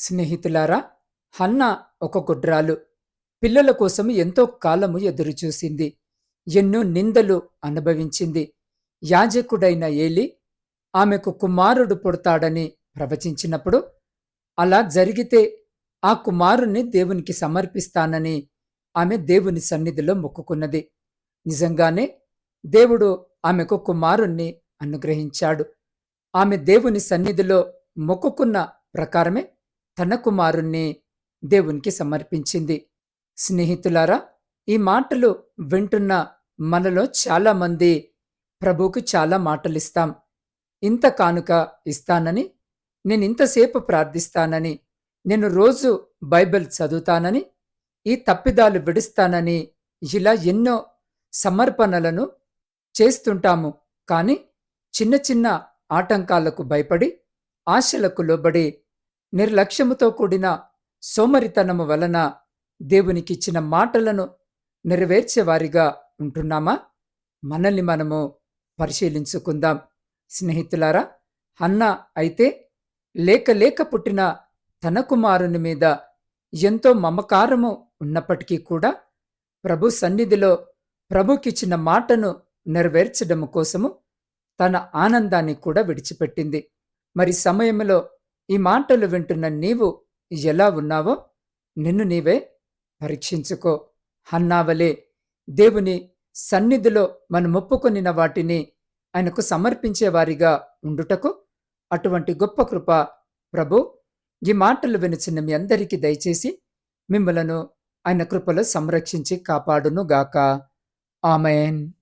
స్నేహితులారా హన్న ఒక గుడ్రాలు. పిల్లల కోసం ఎంతో కాలము ఎదురుచూసింది. ఎన్నో నిందలు అనుభవించింది. యాజకుడైన ఏలి ఆమెకు కుమారుడు పుడతాడని ప్రవచించినప్పుడు అలా జరిగితే ఆ కుమారుణ్ణి దేవునికి సమర్పిస్తానని ఆమె దేవుని సన్నిధిలో మొక్కుకున్నది. నిజంగానే దేవుడు ఆమెకు కుమారుణ్ణి అనుగ్రహించాడు. ఆమె దేవుని సన్నిధిలో మొక్కుకున్న ప్రకారమే తన కుమారుణ్ణి దేవునికి సమర్పించింది. స్నేహితులారా ఈ మాటలు వింటున్న మనలో చాలామంది ప్రభువుకు చాలా మాటలిస్తాం. ఇంత కానుక ఇస్తానని నేను ఇంతసేపు ప్రార్థిస్తానని నేను రోజు బైబిల్ చదువుతానని ఈ తప్పిదాలు విడుస్తానని ఇలా ఎన్నో సమర్పణలను చేస్తుంటాము. కానీ చిన్న చిన్న ఆటంకాలకు భయపడి ఆశలకు లోబడి నిర్లక్ష్యముతో కూడిన సోమరితనము వలన దేవునికిచ్చిన మాటలను నెరవేర్చేవారిగా ఉంటున్నామా? మనల్ని మనము పరిశీలించుకుందాం. స్నేహితులారా అన్న అయితే లేక లేక పుట్టిన తన కుమారుని మీద ఎంతో మమకారము ఉన్నప్పటికీ కూడా ప్రభు సన్నిధిలో ప్రభుకిచ్చిన మాటను నెరవేర్చడం కోసము తన ఆనందాన్ని కూడా విడిచిపెట్టింది. మరి సమయంలో ఈ మాటలు వింటున్న నీవు ఎలా ఉన్నావో నిన్ను నీవే పరీక్షించుకో. అన్నావలే దేవుని సన్నిధిలో మనం ఒప్పుకొనిన వాటిని ఆయనకు సమర్పించేవారిగా ఉండుటకు అటువంటి గొప్ప కృప. ప్రభు ఈ మాటలు వినిచిన మీ అందరికీ దయచేసి మిమ్మలను ఆయన కృపలో సంరక్షించి కాపాడునుగాక ఆమెన్.